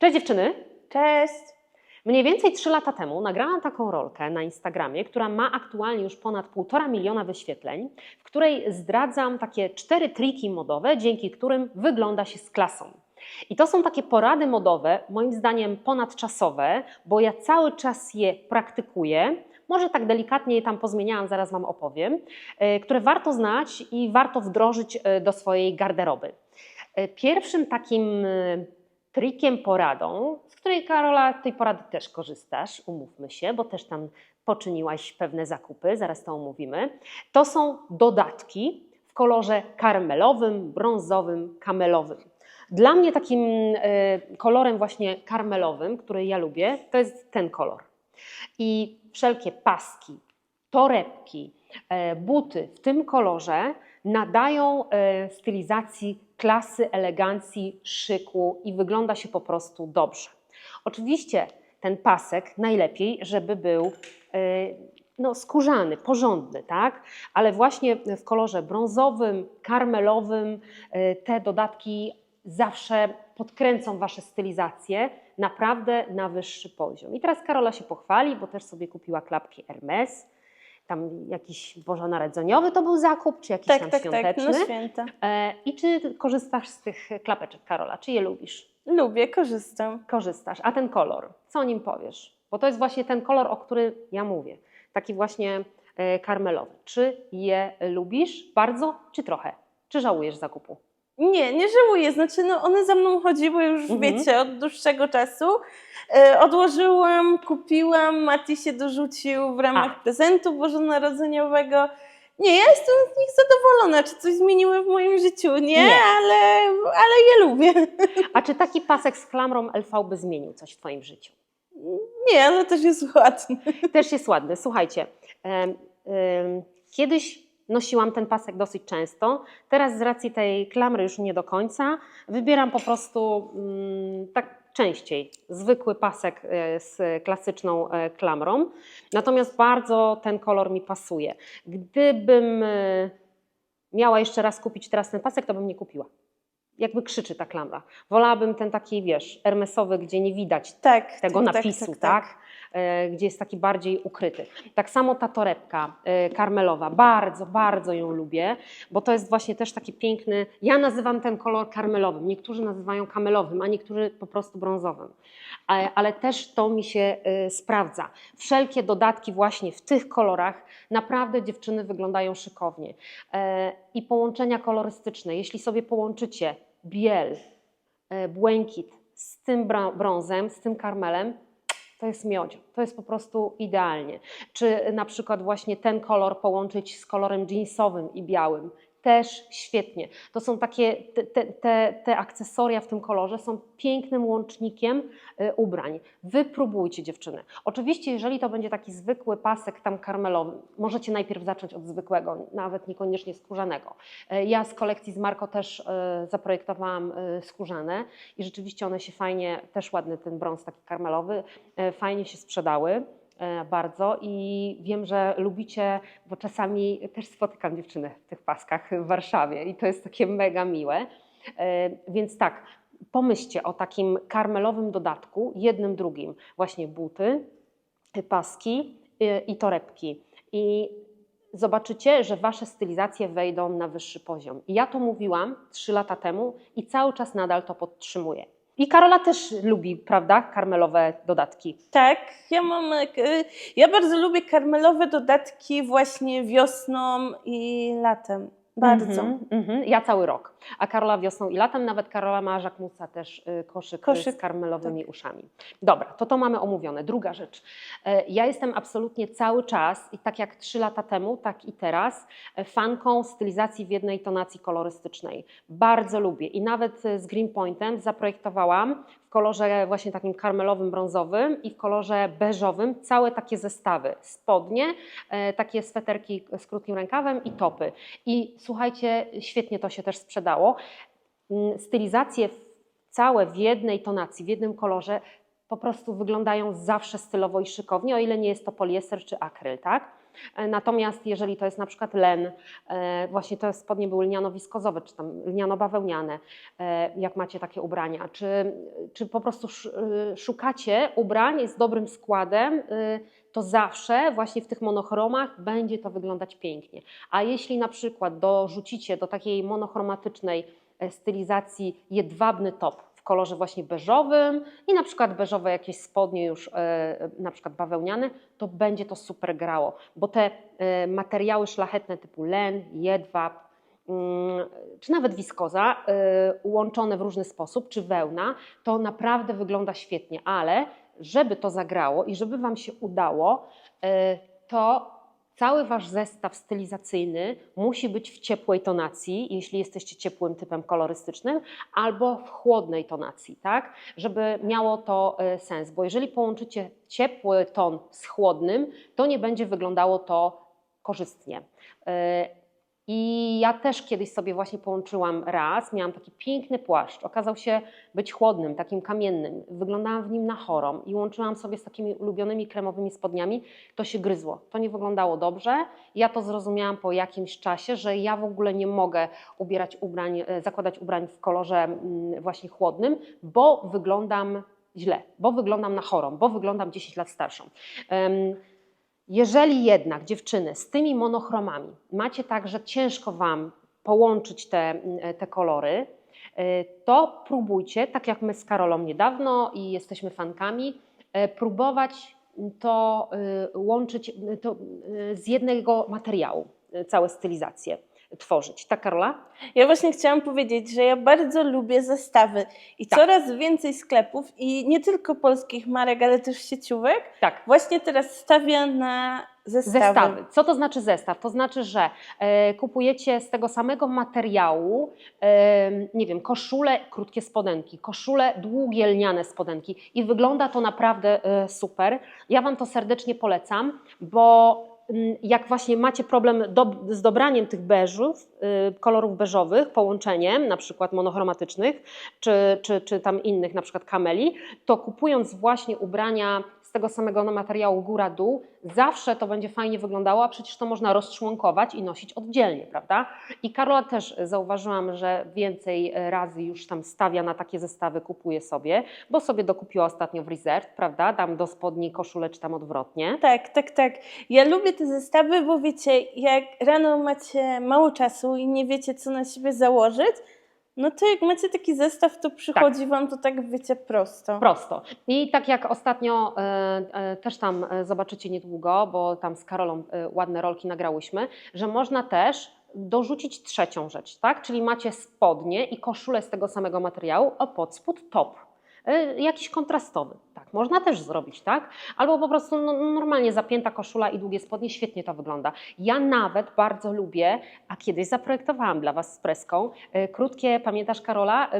Cześć dziewczyny! Cześć! Mniej więcej 3 lata temu nagrałam taką rolkę na Instagramie, która ma aktualnie już ponad 1,5 miliona wyświetleń, w której zdradzam takie cztery triki modowe, dzięki którym wygląda się z klasą. I to są takie porady modowe, moim zdaniem ponadczasowe, bo ja cały czas je praktykuję. Może tak delikatnie je tam pozmieniałam, zaraz Wam opowiem, e, które warto znać i warto wdrożyć e, do swojej garderoby. E, Pierwszym takim trikiem, poradą, z której Karola tej porady też korzystasz, umówmy się, bo też tam poczyniłaś pewne zakupy, zaraz to omówimy. To są dodatki w kolorze karmelowym, brązowym, kamelowym. Dla mnie takim e, kolorem właśnie karmelowym, który ja lubię, to jest ten kolor. I wszelkie paski, torebki, e, buty w tym kolorze nadają e, stylizacji klasy, elegancji, szyku i wygląda się po prostu dobrze. Oczywiście ten pasek najlepiej, żeby był e, no, skórzany, porządny, tak? Ale właśnie w kolorze brązowym, karmelowym e, te dodatki zawsze podkręcą Wasze stylizacje naprawdę na wyższy poziom. I teraz Karola się pochwali, bo też sobie kupiła klapki Hermes. Tam jakiś bożonarodzeniowy to był zakup, czy jakiś Tak, tam tak, tak, świąteczny. no święta. E, I czy korzystasz z tych klapeczek, Karola? Czy je lubisz? Lubię, korzystam. Korzystasz. A ten kolor, co o nim powiesz? Bo to jest właśnie ten kolor, o który ja mówię. Taki właśnie e, karmelowy. Czy je lubisz bardzo, czy trochę? Czy żałujesz zakupu? Nie, nie żałuję, znaczy no one za mną chodziły już, Mhm. wiecie, od dłuższego czasu. E, odłożyłam, kupiłam, Mati się dorzucił w ramach A. prezentu bożonarodzeniowego. Nie, ja jestem z nich zadowolona, czy coś zmieniły w moim życiu, nie, Nie. Ale, ale je lubię. A czy taki pasek z klamrą LV by zmienił coś w Twoim życiu? Nie, ale też jest ładny. Też jest ładny. Słuchajcie, em, em, kiedyś nosiłam ten pasek dosyć często. Teraz z racji tej klamry już nie do końca. Wybieram po prostu mm, tak częściej zwykły pasek e, z klasyczną e, klamrą. Natomiast bardzo ten kolor mi pasuje. Gdybym e, miała jeszcze raz kupić teraz ten pasek, to bym nie kupiła. Jakby krzyczy ta klamra. Wolałabym ten taki, wiesz, hermesowy, gdzie nie widać Tak. tego tak, napisu, tak, tak, E, gdzie jest taki bardziej ukryty. Tak samo ta torebka e, karmelowa, bardzo, bardzo ją lubię, bo to jest właśnie też taki piękny, ja nazywam ten kolor karmelowym, niektórzy nazywają kamelowym, a niektórzy po prostu brązowym, E, ale też to mi się e, sprawdza. Wszelkie dodatki właśnie w tych kolorach naprawdę dziewczyny wyglądają szykownie. E, I połączenia kolorystyczne, jeśli sobie połączycie biel, e, błękit z tym brązem, z tym karmelem, to jest miodzio. To jest po prostu idealnie. Czy na przykład właśnie ten kolor połączyć z kolorem jeansowym i białym. Też świetnie. To są takie, te, te, te, akcesoria w tym kolorze są pięknym łącznikiem y, ubrań. Wypróbujcie dziewczyny. Oczywiście, jeżeli to będzie taki zwykły pasek tam karmelowy, możecie najpierw zacząć od zwykłego, nawet niekoniecznie skórzanego. Y, Ja z kolekcji z Marco też y, zaprojektowałam skórzane i rzeczywiście one się fajnie, też ładny ten brąz taki karmelowy, fajnie się sprzedały bardzo i wiem, że lubicie, bo czasami też spotykam dziewczyny w tych paskach w Warszawie i to jest takie mega miłe. E, Więc tak, pomyślcie o takim karmelowym dodatku, jednym, drugim, właśnie buty, paski y, i torebki. I zobaczycie, że wasze stylizacje wejdą na wyższy poziom. Ja to mówiłam trzy lata temu i cały czas nadal to podtrzymuję. I Karola też lubi, prawda, karmelowe dodatki. Tak, ja mam. Ja bardzo lubię karmelowe dodatki właśnie wiosną i latem. Bardzo. Mhm, mhm. Ja cały rok. A Karola wiosną i latem, nawet Karola ma Jacquemusa też y, koszyk, Koszyk, tak. z karmelowymi uszami. Dobra, to to mamy omówione. Druga rzecz. E, Ja jestem absolutnie cały czas i tak jak trzy lata temu, tak i teraz e, fanką stylizacji w jednej tonacji kolorystycznej. Bardzo lubię i nawet e, z Greenpointem zaprojektowałam kolorze właśnie takim karmelowym, brązowym i w kolorze beżowym całe takie zestawy. Spodnie, e, takie sweterki z krótkim rękawem i topy. I słuchajcie, świetnie to się też sprzedało. Mm, Stylizacje całe w jednej tonacji, w jednym kolorze po prostu wyglądają zawsze stylowo i szykownie, o ile nie jest to poliester czy akryl, tak? E, Natomiast jeżeli to jest na przykład len, e, właśnie te spodnie były lniano-wiskozowe, czy tam lniano-bawełniane, e, jak macie takie ubrania, czy, czy po prostu sz- szukacie ubrań z dobrym składem, to zawsze właśnie w tych monochromach będzie to wyglądać pięknie. A jeśli na przykład dorzucicie do takiej monochromatycznej stylizacji jedwabny top kolorze właśnie beżowym i na przykład beżowe jakieś spodnie już e, na przykład bawełniane, to będzie to super grało, bo te e, materiały szlachetne typu len, jedwab, mm, czy nawet wiskoza, e, łączone w różny sposób, czy wełna, to naprawdę wygląda świetnie, ale żeby to zagrało i żeby Wam się udało, to cały Wasz zestaw stylizacyjny musi być w ciepłej tonacji, jeśli jesteście ciepłym typem kolorystycznym, albo w chłodnej tonacji, tak? Żeby miało to e, sens, bo jeżeli połączycie ciepły ton z chłodnym, to nie będzie wyglądało to korzystnie. I ja też kiedyś sobie właśnie połączyłam raz, miałam taki piękny płaszcz, okazał się być chłodnym, takim kamiennym, wyglądałam w nim na chorom i łączyłam sobie z takimi ulubionymi kremowymi spodniami, to się gryzło, to nie wyglądało dobrze. Ja to zrozumiałam po jakimś czasie, że ja w ogóle nie mogę ubierać ubrań, e, zakładać ubrań w kolorze mm, właśnie chłodnym, bo wyglądam źle, bo wyglądam na chorą, bo wyglądam 10 lat starszą. Em, jeżeli jednak dziewczyny z tymi monochromami macie tak, że ciężko Wam połączyć te, mm, te kolory, y, to próbujcie, tak jak my z Karolą niedawno i jesteśmy fankami, y, próbować to y, łączyć to z jednego materiału, całe stylizacje tworzyć. Tak, Karola? Ja właśnie chciałam powiedzieć, że ja bardzo lubię zestawy i Tak. coraz więcej sklepów i nie tylko polskich marek, ale też sieciówek Tak. właśnie teraz stawia na zestawy. Zestawy. Co to znaczy zestaw? To znaczy, że e, kupujecie z tego samego materiału, e, nie wiem, koszule, krótkie spodenki, koszule, długie lniane spodenki i wygląda to naprawdę e, super. Ja Wam to serdecznie polecam, bo jak właśnie macie problem do, z dobraniem tych beżów, y, kolorów beżowych, połączeniem na przykład monochromatycznych, czy, czy, czy tam innych, na przykład kameli, to kupując właśnie ubrania z tego samego materiału góra-dół, zawsze to będzie fajnie wyglądało, a przecież to można rozczłonkować i nosić oddzielnie, prawda? I Karola też zauważyłam, że więcej razy już tam stawia na takie zestawy, kupuje sobie, bo sobie dokupiła ostatnio w Reserve, prawda? Dam do spodni koszulę, czy tam odwrotnie. Tak, tak, tak. Ja lubię te zestawy, bo wiecie, jak rano macie mało czasu i nie wiecie, co na siebie założyć, no to jak macie taki zestaw, to przychodzi wam to tak, wiecie, prosto. Prosto. I tak jak ostatnio e, e, też tam e, zobaczycie niedługo, bo tam z Karolą e, ładne rolki nagrałyśmy, że można też dorzucić trzecią rzecz, tak? Czyli macie spodnie i koszulę z tego samego materiału, a pod spód top. E, Jakiś kontrastowy. Tak, można też zrobić, tak? Albo po prostu no, normalnie zapięta koszula i długie spodnie, świetnie to wygląda. Ja nawet bardzo lubię, a kiedyś zaprojektowałam dla Was z Preską, e, krótkie, pamiętasz Karola,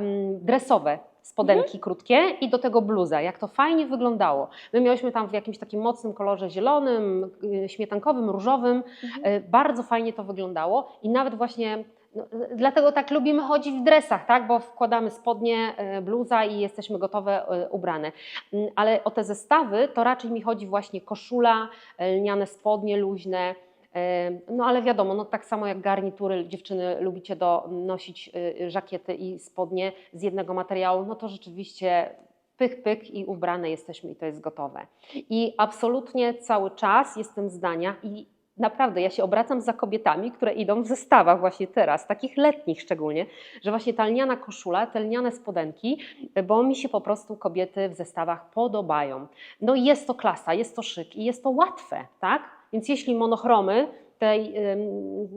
dresowe spodenki krótkie i do tego bluza. Jak to fajnie wyglądało. My miałyśmy tam w jakimś takim mocnym kolorze zielonym, y, śmietankowym, różowym. Y, Bardzo fajnie to wyglądało i nawet właśnie no, dlatego tak lubimy chodzić w dresach, tak? bo wkładamy spodnie, y, bluza i jesteśmy gotowe, y, ubrane. Mm, Ale o te zestawy to raczej mi chodzi właśnie koszula, y, lniane spodnie luźne, no ale wiadomo, no tak samo jak garnitury, dziewczyny lubicie do, nosić żakiety i spodnie z jednego materiału, no to rzeczywiście pyk, pyk i ubrane jesteśmy i to jest gotowe. I absolutnie cały czas jestem zdania i naprawdę ja się obracam za kobietami, które idą w zestawach właśnie teraz, takich letnich szczególnie, że właśnie ta lniana koszula, te lniane spodenki, bo mi się po prostu kobiety w zestawach podobają. No i jest to klasa, jest to szyk i jest to łatwe, tak? Więc jeśli monochromy, te,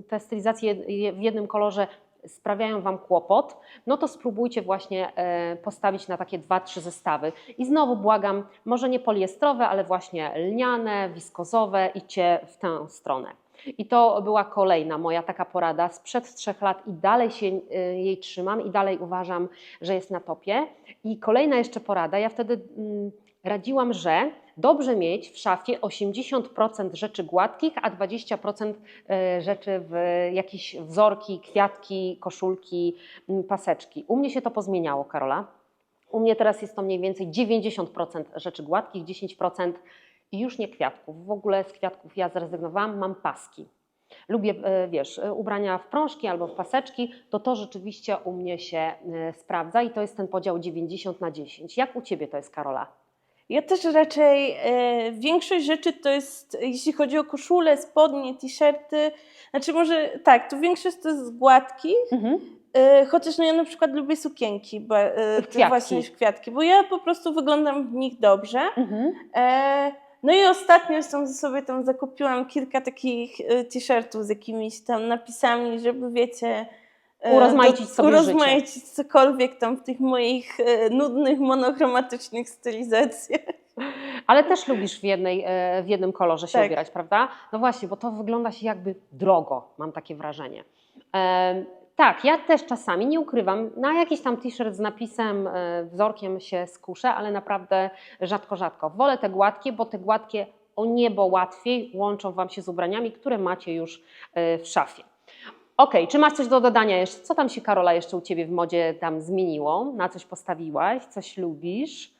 te stylizacje w jednym kolorze sprawiają Wam kłopot, no to spróbujcie właśnie e, postawić na takie dwa, trzy zestawy. I znowu błagam, może nie poliestrowe, ale właśnie lniane, wiskozowe, idźcie w tę stronę. I to była kolejna moja taka porada sprzed trzech lat i dalej się e, jej trzymam i dalej uważam, że jest na topie. I kolejna jeszcze porada, ja wtedy mm, radziłam, że dobrze mieć w szafie 80% rzeczy gładkich, a 20% e, rzeczy w jakieś wzorki, kwiatki, koszulki, paseczki. U mnie się to pozmieniało, Karola. U mnie teraz jest to mniej więcej 90% rzeczy gładkich, 10% I już nie kwiatków. W ogóle z kwiatków ja zrezygnowałam, mam paski. Lubię, e, wiesz, e, ubrania w prążki albo w paseczki, to to rzeczywiście u mnie się sprawdza i to jest ten podział 90 na 10. Jak u Ciebie to jest, Karola? Ja też raczej e, większość rzeczy to jest, jeśli chodzi o koszule, spodnie, t-shirty, znaczy może tak, to większość to jest z gładkich, e, chociaż no ja na przykład lubię sukienki, bo, e, Kwiatki. właśnie niż kwiatki, bo ja po prostu wyglądam w nich dobrze. Mhm. E, no i ostatnio zresztą sobie tam zakupiłam kilka takich e, t-shirtów z jakimiś tam napisami, żeby wiecie... e, Urozmaicić sobie urozmaicić cokolwiek tam w tych moich e, nudnych, monochromatycznych stylizacjach. Ale też lubisz w, jednej, e, w jednym kolorze się Tak. ubierać, prawda? No właśnie, bo to wygląda się jakby drogo, mam takie wrażenie. Tak, ja też czasami, nie ukrywam, na jakiś tam t-shirt z napisem, wzorkiem się skuszę, ale naprawdę rzadko, rzadko. Wolę te gładkie, bo te gładkie o niebo łatwiej łączą Wam się z ubraniami, które macie już w szafie. Okej, czy masz coś do dodania jeszcze? Co tam się, Karola, jeszcze u Ciebie w modzie tam zmieniło? Na coś postawiłaś? Coś lubisz?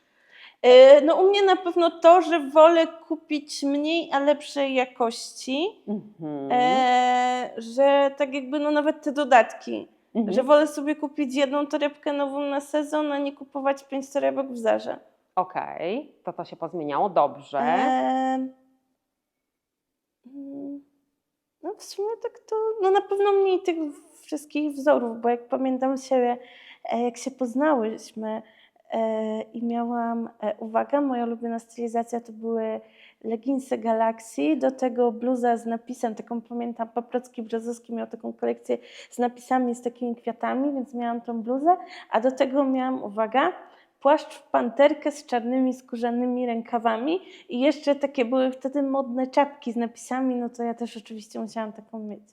E, No u mnie na pewno to, że wolę kupić mniej, a lepszej jakości, Mhm. e, że tak jakby no nawet te dodatki, Mhm. że wolę sobie kupić jedną torebkę nową na sezon, a nie kupować pięć torebek w zarze. Okej, to to się pozmieniało, dobrze. E, mm, W sumie tak to, no na pewno mniej tych wszystkich wzorów, bo jak pamiętam siebie, e, jak się poznałyśmy e, i miałam, e, uwaga, moja ulubiona stylizacja to były leginsy Galaxy, do tego bluza z napisem, taką pamiętam, Paprocki Brzozowski miał taką kolekcję z napisami, z takimi kwiatami, więc miałam tą bluzę, a do tego miałam, uwaga, płaszcz w panterkę z czarnymi skórzanymi rękawami i jeszcze takie były wtedy modne czapki z napisami, no to ja też oczywiście musiałam taką mieć.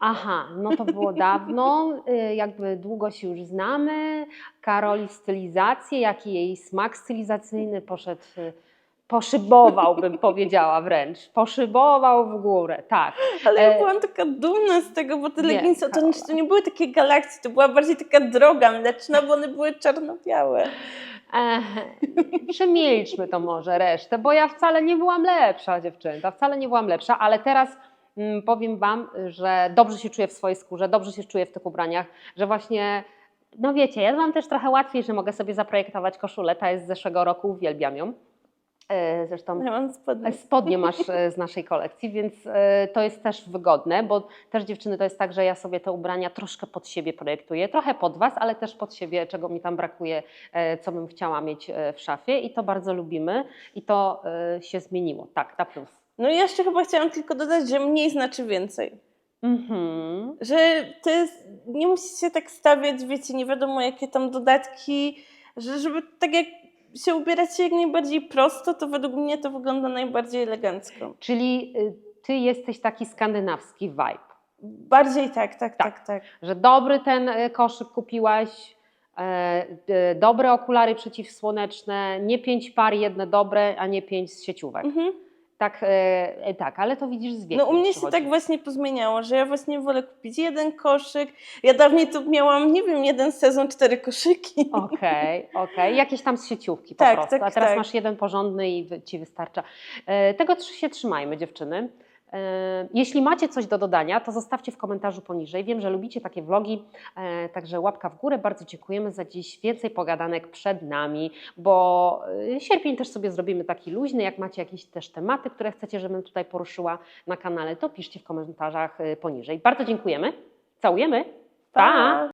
Aha, no to było dawno, y, jakby długo się już znamy. Karoli stylizację, jaki jej smak stylizacyjny poszedł, y, poszybował bym powiedziała wręcz, poszybował w górę, tak. Ale ja E, byłam taka dumna z tego, bo te leginsy to, Karola. to nie były takie galakcje, to była bardziej taka droga mleczna, bo one były czarno-białe. Ech, przemilczmy to może resztę, bo ja wcale nie byłam lepsza dziewczęta, wcale nie byłam lepsza, ale teraz mm, powiem Wam, że dobrze się czuję w swojej skórze, dobrze się czuję w tych ubraniach, że właśnie, no wiecie, ja mam też trochę łatwiej, że mogę sobie zaprojektować koszulę, ta jest z zeszłego roku, uwielbiam ją. E, Zresztą Ja mam spodnie. Spodnie masz e, z naszej kolekcji, więc e, to jest też wygodne, bo też dziewczyny to jest tak, że ja sobie te ubrania troszkę pod siebie projektuję, trochę pod Was, ale też pod siebie, czego mi tam brakuje, e, co bym chciała mieć e, w szafie i to bardzo lubimy i to e, się zmieniło, tak, na plus. No i jeszcze chyba chciałam tylko dodać, że mniej znaczy więcej. Mhm. Że to jest, nie musicie tak stawiać, wiecie, nie wiadomo jakie tam dodatki, że żeby tak jak się ubierać jak najbardziej prosto, to według mnie to wygląda najbardziej elegancko. Czyli y, Ty jesteś taki skandynawski vibe, Bardziej tak, tak, Tak. tak, tak. że dobry ten e, koszyk kupiłaś, e, dobre okulary przeciwsłoneczne, nie pięć par, jedne dobre, a nie pięć z sieciówek. Mhm. Tak, e, tak, ale to widzisz z wiekiem. No u mnie się przychodzi. tak właśnie pozmieniało, że ja właśnie wolę kupić jeden koszyk. Ja dawniej to miałam, nie wiem, jeden sezon, cztery koszyki. Okej, okej. Jakieś tam z sieciówki po Tak, prostu. tak, A teraz tak. masz jeden porządny i wy- ci wystarcza. E, Tego tr- się trzymajmy, dziewczyny. E, Jeśli macie coś do dodania, to zostawcie w komentarzu poniżej. Wiem, że lubicie takie vlogi, e, także łapka w górę. Bardzo dziękujemy za dziś. Więcej pogadanek przed nami, bo e, sierpień też sobie zrobimy taki luźny. Jak macie jakieś też tematy, które chcecie, żebym tutaj poruszyła na kanale, to piszcie w komentarzach poniżej. Bardzo dziękujemy. Całujemy. pa.